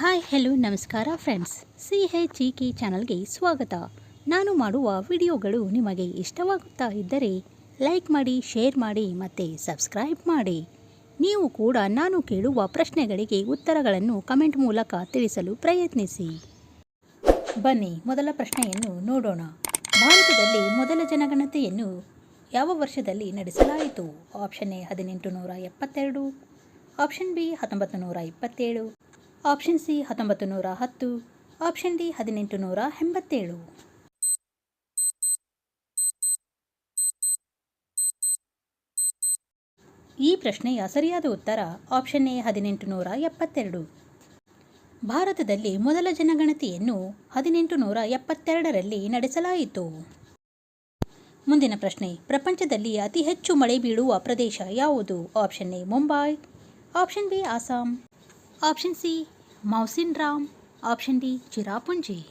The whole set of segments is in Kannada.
ಹಾಯ್, ಹೆಲೋ, ನಮಸ್ಕಾರ friends. C H E K ಚಾನಲ್ಗೆ ಸ್ವಾಗತ. ನಾನು ಮಾಡುವ ವಿಡಿಯೋಗಳು ನಿಮಗೆ ಇಷ್ಟವಾಗುತ್ತಾ ಇದ್ದರೆ ಲೈಕ್ ಮಾಡಿ, ಶೇರ್ ಮಾಡಿ ಮತ್ತು ಸಬ್ಸ್ಕ್ರೈಬ್ ಮಾಡಿ. ನೀವು ಕೂಡ ನಾನು ಕೇಳುವ ಪ್ರಶ್ನೆಗಳಿಗೆ ಉತ್ತರಗಳನ್ನು ಕಮೆಂಟ್ ಮೂಲಕ ತಿಳಿಸಲು ಪ್ರಯತ್ನಿಸಿ. ಬನ್ನಿ, ಮೊದಲ ಪ್ರಶ್ನೆಯನ್ನು ನೋಡೋಣ. ಭಾರತದಲ್ಲಿ ಮೊದಲ ಜನಗಣತೆಯನ್ನು ಯಾವ ವರ್ಷದಲ್ಲಿ ನಡೆಸಲಾಯಿತು? ಆಪ್ಷನ್ ಎ ಹದಿನೆಂಟು ನೂರ ಎಪ್ಪತ್ತೆರಡು, ಆಪ್ಷನ್ ಬಿ ಹತ್ತೊಂಬತ್ತು ನೂರ ಇಪ್ಪತ್ತೇಳು ಆಪ್ಷನ್ ಸಿ ಹತ್ತೊಂಬತ್ತು ನೂರ ಹತ್ತು, ಆಪ್ಷನ್ ಡಿ ಹದಿನೆಂಟು ನೂರ ಎಂಬತ್ತೇಳು. ಈ ಪ್ರಶ್ನೆಯ ಸರಿಯಾದ ಉತ್ತರ ಆಪ್ಷನ್ ಎ ಹದಿನೆಂಟು ನೂರ ಎಪ್ಪತ್ತೆರಡು. ಭಾರತದಲ್ಲಿ ಮೊದಲ ಜನಗಣತಿಯನ್ನು ಹದಿನೆಂಟು ನೂರ ಎಪ್ಪತ್ತೆರಡರಲ್ಲಿ ನಡೆಸಲಾಯಿತು. ಮುಂದಿನ ಪ್ರಶ್ನೆ, ಪ್ರಪಂಚದಲ್ಲಿ ಅತಿ ಹೆಚ್ಚು ಮಳೆ ಬೀಳುವ ಪ್ರದೇಶ ಯಾವುದು? Option A Mumbai, option B Assam option C Mawsynram option D Cherrapunji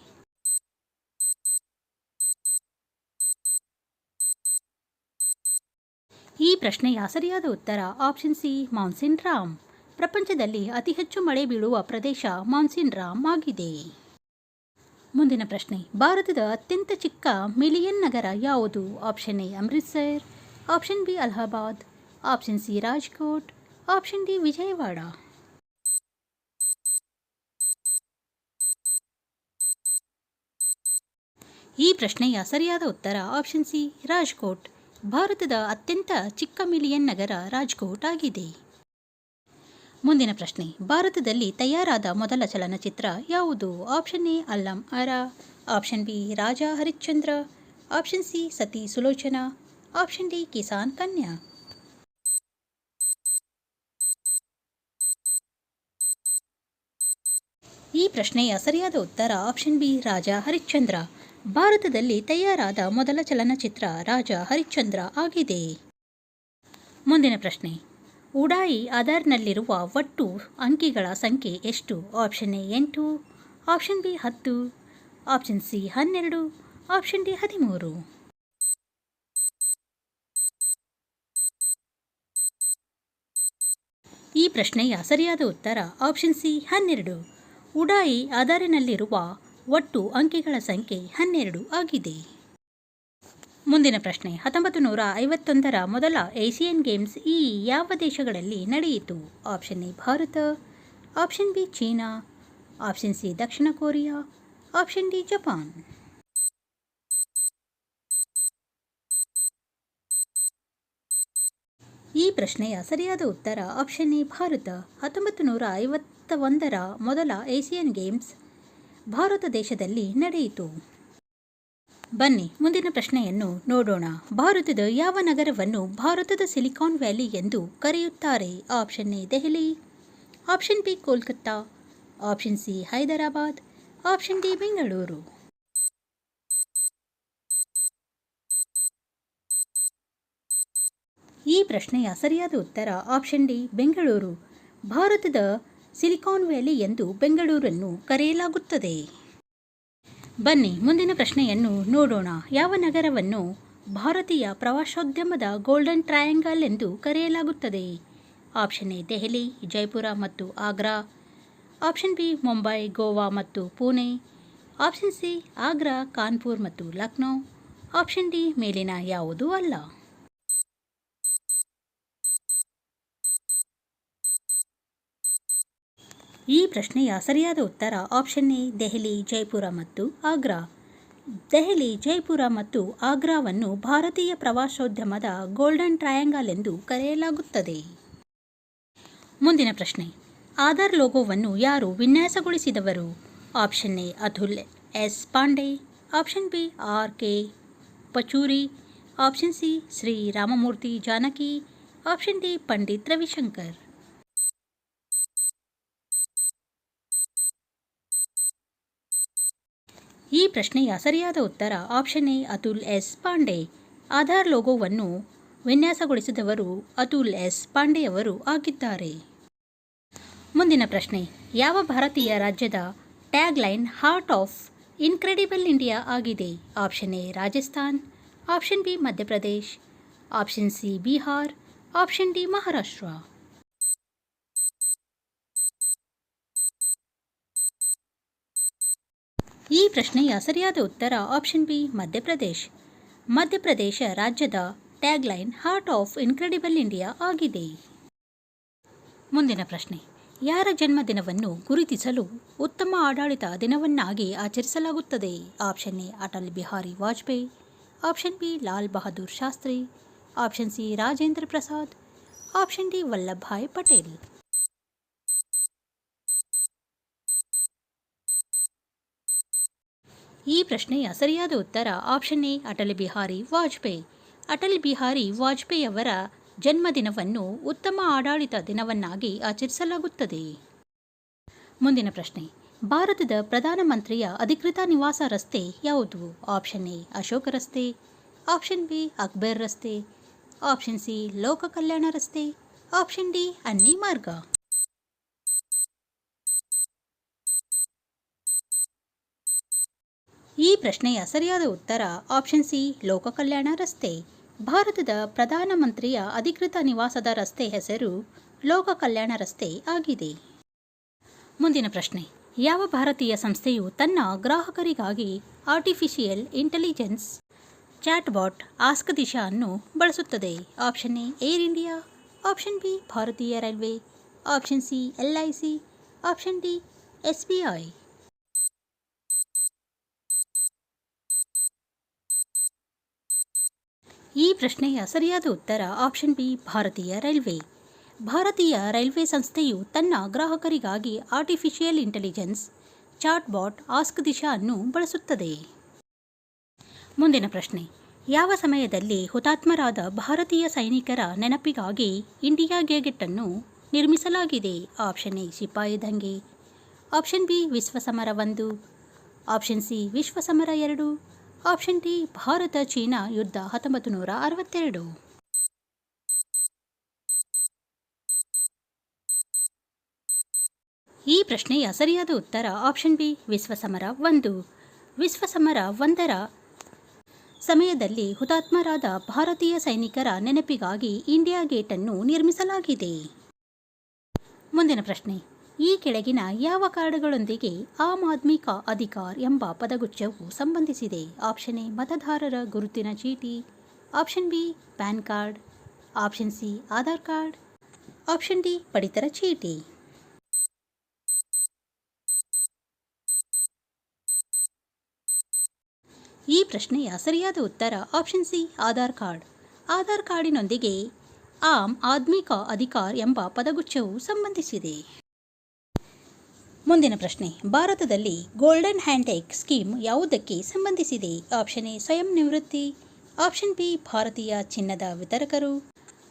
ಈ ಪ್ರಶ್ನೆಯ ಸರಿಯಾದ ಉತ್ತರ ಆಪ್ಷನ್ ಸಿ ಮಾನ್ಸಿನ್ ರಾಮ್ ಪ್ರಪಂಚದಲ್ಲಿ ಅತಿ ಹೆಚ್ಚು ಮಳೆ ಬೀಳುವ ಪ್ರದೇಶ ಮಾನ್ಸಿನ್ ರಾಮ್ ಆಗಿದೆ. ಮುಂದಿನ ಪ್ರಶ್ನೆ, ಭಾರತದ ಅತ್ಯಂತ ಚಿಕ್ಕ ಮಿಲಿಯನ್ ನಗರ ಯಾವುದು? Option A Amritsar. Option B Allahabad. Option C Rajkot. Option D Vijayawada. ಈ ಪ್ರಶ್ನೆಯ ಸರಿಯಾದ ಉತ್ತರ ಆಪ್ಷನ್ ಸಿ ರಾಜ್ಕೋಟ್. ಭಾರತದ ಅತ್ಯಂತ ಚಿಕ್ಕ ಮಿಲಿಯನ್ ನಗರ ರಾಜ್ಕೋಟ್ ಆಗಿದೆ. ಮುಂದಿನ ಪ್ರಶ್ನೆ, ಭಾರತದಲ್ಲಿ ತಯಾರಾದ ಮೊದಲ ಚಲನಚಿತ್ರ ಯಾವುದು? Option A Alam Ara. Option B Raja Harishchandra. Option C Sati Sulochana. Option D Kisan ಕನ್ಯಾ. ಈ ಪ್ರಶ್ನೆಯ ಸರಿಯಾದ ಉತ್ತರ ಆಪ್ಷನ್ ಬಿ ರಾಜಾ ಹರಿಶ್ಚಂದ್ರ. ಭಾರತದಲ್ಲಿ ತಯಾರಾದ ಮೊದಲ ಚಲನಚಿತ್ರ ರಾಜ ಹರಿಶ್ಚಂದ್ರ ಆಗಿದೆ. ಮುಂದಿನ ಪ್ರಶ್ನೆ. ಉಡಾಯಿ ಆಧಾರ್ನಲ್ಲಿರುವ ಒಟ್ಟು ಅಂಕಿಗಳ ಸಂಖ್ಯೆ ಎಷ್ಟು? ಆಪ್ಷನ್ ಎ ಎಂಟು, ಆಪ್ಷನ್ ಬಿ ಹತ್ತು, ಆಪ್ಷನ್ ಸಿ ಹನ್ನೆರಡು, ಆಪ್ಷನ್ ಡಿ ಹದಿಮೂರು. ಈ ಪ್ರಶ್ನೆಯ ಸರಿಯಾದ ಉತ್ತರ ಆಪ್ಷನ್ ಸಿ ಹನ್ನೆರಡು. ಉಡಾಯಿ ಆಧಾರಿನಲ್ಲಿರುವ ಒಟ್ಟು ಅಂಕಿಗಳ ಸಂಖ್ಯೆ ಹನ್ನೆರಡು ಆಗಿದೆ. ಮುಂದಿನ ಪ್ರಶ್ನೆ, ಹತ್ತೊಂಬತ್ತು ನೂರ ಐವತ್ತೊಂದರ ಮೊದಲ ಏಷಿಯನ್ ಗೇಮ್ಸ್ ಈ ಯಾವ ದೇಶಗಳಲ್ಲಿ ನಡೆಯಿತು? Option A, Bharat, option B, China, option C, Dakshina Korea, option D, Japan. ಈ ಪ್ರಶ್ನೆಯ ಸರಿಯಾದ ಉತ್ತರ ಆಪ್ಷನ್ ಎ, ಭಾರತ, ಹತ್ತೊಂಬತ್ತು ನೂರ ಐವತ್ತ ಒಂದರ ಮೊದಲ ಏಷಿಯನ್ ಗೇಮ್ಸ್ ಭಾರತ ದೇಶದಲ್ಲಿ ನಡೆಯಿತು. ಬನ್ನಿ, ಮುಂದಿನ ಪ್ರಶ್ನೆಯನ್ನು ನೋಡೋಣ. ಭಾರತದ ಯಾವ ನಗರವನ್ನು ಭಾರತದ ಸಿಲಿಕಾನ್ ವ್ಯಾಲಿ ಎಂದು ಕರೆಯುತ್ತಾರೆ? Option A, Delhi. Option B, Kolkata. Option C, Hyderabad. Option D, Bengaluru. ಈ ಪ್ರಶ್ನೆಯ ಸರಿಯಾದ ಉತ್ತರ ಆಪ್ಷನ್ ಡಿ, ಬೆಂಗಳೂರು. ಭಾರತದ ಸಿಲಿಕಾನ್ ವ್ಯಾಲಿ ಎಂದು ಬೆಂಗಳೂರನ್ನು ಕರೆಯಲಾಗುತ್ತದೆ. ಬನ್ನಿ, ಮುಂದಿನ ಪ್ರಶ್ನೆಯನ್ನು ನೋಡೋಣ. ಯಾವ ನಗರವನ್ನು ಭಾರತೀಯ ಪ್ರವಾಸೋದ್ಯಮದ ಗೋಲ್ಡನ್ ಟ್ರಯಾಂಗಲ್ ಎಂದು ಕರೆಯಲಾಗುತ್ತದೆ? ಆಪ್ಷನ್ ಎ, ದೆಹಲಿ ಜೈಪುರ ಮತ್ತು ಆಗ್ರಾ. ಆಪ್ಷನ್ ಬಿ, ಮುಂಬೈ, ಗೋವಾ ಮತ್ತು ಪುಣೆ. ಆಪ್ಷನ್ ಸಿ, ಆಗ್ರಾ, ಕಾನ್ಪುರ್ ಮತ್ತು ಲಕ್ನೋ. ಆಪ್ಷನ್ ಡಿ, ಮೇಲಿನ ಯಾವುದೂ ಅಲ್ಲ. ಈ ಪ್ರಶ್ನೆಯ ಸರಿಯಾದ ಉತ್ತರ ಆಪ್ಷನ್ ಎ, ದೆಹಲಿ, ಜೈಪುರ ಮತ್ತು ಆಗ್ರಾ. ದೆಹಲಿ, ಜೈಪುರ ಮತ್ತು ಆಗ್ರಾವನ್ನು ಭಾರತೀಯ ಪ್ರವಾಸೋದ್ಯಮದ ಗೋಲ್ಡನ್ ಟ್ರಯಾಂಗಲ್ ಎಂದು ಕರೆಯಲಾಗುತ್ತದೆ. ಮುಂದಿನ ಪ್ರಶ್ನೆ. ಆಧಾರ್ ಲೋಗೋವನ್ನು ಯಾರು ವಿನ್ಯಾಸಗೊಳಿಸಿದವರು? Option A, Atul S. Pandey. Option B, R. K. Pachauri. Option C, Shri Ramamurthy Janaki. Option D, Pandit Ravishankar. ಈ ಪ್ರಶ್ನೆಯ ಸರಿಯಾದ ಉತ್ತರ option A Atul S. Pandey. Aadhaar ಲೋಗೋವನ್ನು ವಿನ್ಯಾಸಗೊಳಿಸಿದವರು ಅತುಲ್ ಎಸ್. ಪಾಂಡೆಯವರು ಆಗಿದ್ದಾರೆ. ಮುಂದಿನ ಪ್ರಶ್ನೆ, ಯಾವ ಭಾರತೀಯ ರಾಜ್ಯದ tagline heart of incredible India ಆಗಿದೆ? Option A Rajasthan. Option B Madhya Pradesh. Option C Bihar. Option D Maharashtra. ಈ ಪ್ರಶ್ನೆಯ ಸರಿಯಾದ ಉತ್ತರ ಆಪ್ಷನ್ ಬಿ ಮಧ್ಯಪ್ರದೇಶ್. ಮಧ್ಯಪ್ರದೇಶ ರಾಜ್ಯದ tagline heart of incredible India ಆಗಿದೆ. ಮುಂದಿನ ಪ್ರಶ್ನೆ. ಯಾರ ಜನ್ಮದಿನವನ್ನು ಗುರುತಿಸಲು ಉತ್ತಮ ಆಡಳಿತ ದಿನವನ್ನಾಗಿ ಆಚರಿಸಲಾಗುತ್ತದೆ? Option A Atal Bihari Vajpayee option B Lal Bahadur Shastri option C Rajendra Prasad option D Vallabhbhai Patel ಈ ಪ್ರಶ್ನೆಯ ಸರಿಯಾದ ಉತ್ತರ ಆಪ್ಷನ್ ಎ ಅಟಲ್ ಬಿಹಾರಿ ವಾಜಪೇಯಿ. ಅಟಲ್ ಬಿಹಾರಿ ವಾಜಪೇಯಿ ಅವರ ಜನ್ಮದಿನವನ್ನು ಉತ್ತಮ ಆಡಳಿತ ದಿನವನ್ನಾಗಿ ಆಚರಿಸಲಾಗುತ್ತದೆ. ಮುಂದಿನ ಪ್ರಶ್ನೆ. ಭಾರತದ ಪ್ರಧಾನಮಂತ್ರಿಯ ಅಧಿಕೃತ ನಿವಾಸ ರಸ್ತೆ ಯಾವುದು? ಆಪ್ಷನ್ ಎ ಅಶೋಕ ರಸ್ತೆ. ಆಪ್ಷನ್ ಬಿ ಅಕ್ಬರ್ ರಸ್ತೆ. ಆಪ್ಷನ್ ಸಿ ಲೋಕ ಕಲ್ಯಾಣ ರಸ್ತೆ. ಆಪ್ಷನ್ ಡಿ ಅನ್ನಿ ಮಾರ್ಗ. ಈ ಪ್ರಶ್ನೆಯ ಸರಿಯಾದ ಉತ್ತರ ಆಪ್ಷನ್ ಸಿ ಲೋಕ ಕಲ್ಯಾಣ ರಸ್ತೆ. ಭಾರತದ ಪ್ರಧಾನಮಂತ್ರಿಯ ಅಧಿಕೃತ ನಿವಾಸದ ರಸ್ತೆ ಹೆಸರು ಲೋಕ ಕಲ್ಯಾಣ ರಸ್ತೆ ಆಗಿದೆ. ಮುಂದಿನ ಪ್ರಶ್ನೆ, ಯಾವ ಭಾರತೀಯ ಸಂಸ್ಥೆಯು ತನ್ನ ಗ್ರಾಹಕರಿಗಾಗಿ artificial intelligence chatbot ask Disha ಅನ್ನು ಬಳಸುತ್ತದೆ? Option A Air India option B Bharatiya railway. Option C L I C option D S B I ಈ ಪ್ರಶ್ನೆಯ ಸರಿಯಾದ ಉತ್ತರ option B, Bharatiya railway. Bharatiya railway ಸಂಸ್ಥೆಯು ತನ್ನ ಗ್ರಾಹಕರಿಗಾಗಿ artificial intelligence chatbot ask Disha ಅನ್ನು ಬಳಸುತ್ತದೆ. ಮುಂದಿನ ಪ್ರಶ್ನೆ. ಯಾವ ಸಮಯದಲ್ಲಿ ಹುತಾತ್ಮರಾದ ಭಾರತೀಯ ಸೈನಿಕರ ನೆನಪಿಗಾಗಿ ಇಂಡಿಯಾ ಗೇಗೆಟ್ಟನ್ನು ನಿರ್ಮಿಸಲಾಗಿದೆ? ಆಪ್ಷನ್ ಎ, ಸಿಪಾಯಿ ದಂಗೆ. ಆಪ್ಷನ್ ಬಿ ವಿಶ್ವ ಸಮರ ಒಂದು. ಆಪ್ಷನ್ ಸಿ ವಿಶ್ವ ಸಮರ ಎರಡು. ಆಪ್ಷನ್ ಡಿ, ಭಾರತ ಚೀನಾ ಯುದ್ಧ ಹತ್ತೊಂಬತ್ತು ನೂರ ಅರವತ್ತೆರಡು. ಈ ಪ್ರಶ್ನೆಯ ಸರಿಯಾದ ಉತ್ತರ ಆಪ್ಷನ್ ಬಿ ವಿಶ್ವ ಸಮರ ಒಂದು. ವಿಶ್ವ ಸಮರ ಒಂದರ ಸಮಯದಲ್ಲಿ ಹುತಾತ್ಮರಾದ ಭಾರತೀಯ ಸೈನಿಕರ ನೆನಪಿಗಾಗಿ ಇಂಡಿಯಾ ಗೇಟ್ ಅನ್ನು ನಿರ್ಮಿಸಲಾಗಿದೆ. ಮುಂದಿನ ಪ್ರಶ್ನೆ. ಈ ಕೆಳಗಿನ ಯಾವ ಕಾರ್ಡ್ಗಳೊಂದಿಗೆ ಆಮ್ ಆದ್ಮಿ ಕಾ ಅಧಿಕಾರ್ ಎಂಬ ಪದಗುಚ್ಛವು ಸಂಬಂಧಿಸಿದೆ? ಆಪ್ಷನ್ ಎ, ಮತದಾರರ ಗುರುತಿನ ಚೀಟಿ. Option B, PAN card. Option C, Aadhaar card. Option D, ಪಡಿತರ ಚೀಟಿ. ಈ ಪ್ರಶ್ನೆಯ ಸರಿಯಾದ ಉತ್ತರ option C, Aadhaar card. Aadhaar ಕಾರ್ಡಿನೊಂದಿಗೆ am ಆದ್ಮಿ ಕಾ ಅಧಿಕಾರ್ ಎಂಬ ಪದಗುಚ್ಛವು ಸಂಬಂಧಿಸಿದೆ. ಮುಂದಿನ ಪ್ರಶ್ನೆ. ಭಾರತದಲ್ಲಿ ಗೋಲ್ಡನ್ ಹ್ಯಾಂಡ್ಟೇಕ್ ಸ್ಕೀಮ್ ಯಾವುದಕ್ಕೆ ಸಂಬಂಧಿಸಿದೆ? ಆಪ್ಷನ್ ಎ ಸ್ವಯಂ ನಿವೃತ್ತಿ. ಆಪ್ಷನ್ ಬಿ ಭಾರತೀಯ ಚಿನ್ನದ ವಿತರಕರು.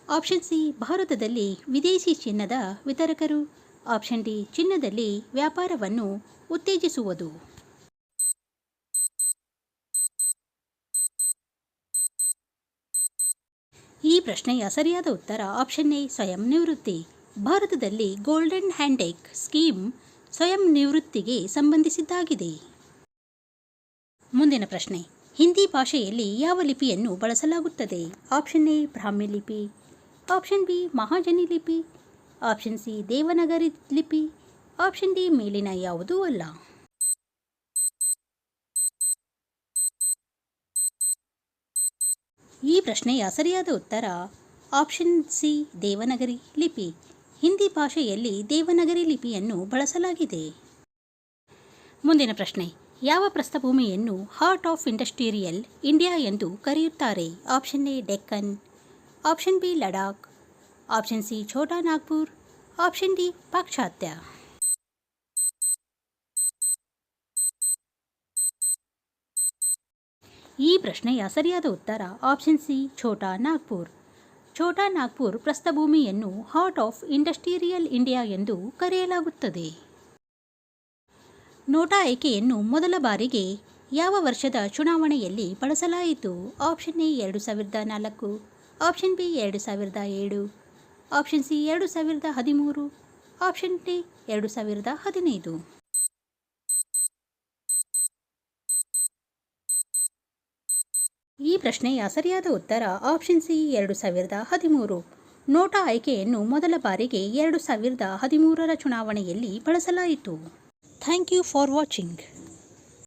ಆಪ್ಷನ್ ಸಿ ಭಾರತದಲ್ಲಿ ವಿದೇಶಿ ಚಿನ್ನದ ವಿತರಕರು. ಆಪ್ಷನ್ ಡಿ ಚಿನ್ನದಲ್ಲಿ ವ್ಯಾಪಾರವನ್ನು ಉತ್ತೇಜಿಸುವುದು. ಈ ಪ್ರಶ್ನೆಯ ಸರಿಯಾದ ಉತ್ತರ ಆಪ್ಷನ್ ಎ ಸ್ವಯಂ ನಿವೃತ್ತಿ. ಭಾರತದಲ್ಲಿ ಗೋಲ್ಡನ್ ಹ್ಯಾಂಡೇಕ್ ಸ್ಕೀಮ್ ಸ್ವಯಂ ನಿವೃತ್ತಿಗೆ ಸಂಬಂಧಿಸಿದ್ದಾಗಿದೆ. ಮುಂದಿನ ಪ್ರಶ್ನೆ. ಹಿಂದಿ ಭಾಷೆಯಲ್ಲಿ ಯಾವ ಲಿಪಿಯನ್ನು ಬಳಸಲಾಗುತ್ತದೆ? ಆಪ್ಷನ್ ಎ, ಬ್ರಾಹ್ಮಿ ಲಿಪಿ. ಆಪ್ಷನ್ ಬಿ, ಮಹಾಜನಿ ಲಿಪಿ. ಆಪ್ಷನ್ ಸಿ, ದೇವನಗರಿ ಲಿಪಿ. ಆಪ್ಷನ್ ಡಿ, ಮೇಲಿನ ಯಾವುದೂ ಅಲ್ಲ. ಈ ಪ್ರಶ್ನೆಯ ಸರಿಯಾದ ಉತ್ತರ ಆಪ್ಷನ್ ಸಿ, ದೇವನಗರಿ ಲಿಪಿ. ಹಿಂದಿ ಭಾಷೆಯಲ್ಲಿ ದೇವನಗರಿ ಲಿಪಿಯನ್ನು ಬಳಸಲಾಗಿದೆ. ಮುಂದಿನ ಪ್ರಶ್ನೆ, ಯಾವ ಪ್ರಸ್ಥಭೂಮಿಯನ್ನು ಹಾರ್ಟ್ ಆಫ್ ಇಂಡಸ್ಟ್ರಿಯಲ್ ಇಂಡಿಯಾ ಎಂದು ಕರೆಯುತ್ತಾರೆ? Option A, Deccan. Option B, Ladakh. Option C, Chota Nagpur. Option D, ಪಾಶ್ಚಾತ್ಯ. ಈ ಪ್ರಶ್ನೆಯ ಸರಿಯಾದ ಉತ್ತರ ಆಪ್ಷನ್ ಸಿ, ಛೋಟಾ ನಾಗ್ಪುರ್. ಛೋಟಾ ನಾಗ್ಪುರ್ ಪ್ರಸ್ಥಭೂಮಿಯನ್ನು ಹಾರ್ಟ್ ಆಫ್ ಇಂಡಸ್ಟ್ರಿಯಲ್ ಇಂಡಿಯಾ ಎಂದು ಕರೆಯಲಾಗುತ್ತದೆ. ನೋಟಾ ಆಯ್ಕೆಯನ್ನು ಮೊದಲ ಬಾರಿಗೆ ಯಾವ ವರ್ಷದ ಚುನಾವಣೆಯಲ್ಲಿ ಬಳಸಲಾಯಿತು? ಆಪ್ಷನ್ ಎ ಎರಡು ಸಾವಿರದ ನಾಲ್ಕು, ಆಪ್ಷನ್ ಬಿ ಎರಡು ಸಾವಿರದ ಏಳು, ಆಪ್ಷನ್ ಸಿ ಎರಡು ಸಾವಿರದ ಹದಿಮೂರು, ಆಪ್ಷನ್ ಡಿ ಎರಡು ಸಾವಿರದ ಹದಿನೈದು ಈ ಪ್ರಶ್ನೆಯ ಸರಿಯಾದ ಉತ್ತರ ಆಪ್ಷನ್ ಸಿ ಎರಡು ಸಾವಿರದ ಹದಿಮೂರು. ನೋಟಾ ಆಯ್ಕೆಯನ್ನು ಮೊದಲ ಬಾರಿಗೆ ಎರಡು ಸಾವಿರದ ಹದಿಮೂರರ ಚುನಾವಣೆಯಲ್ಲಿ ಬಳಸಲಾಯಿತು. Thank you for watching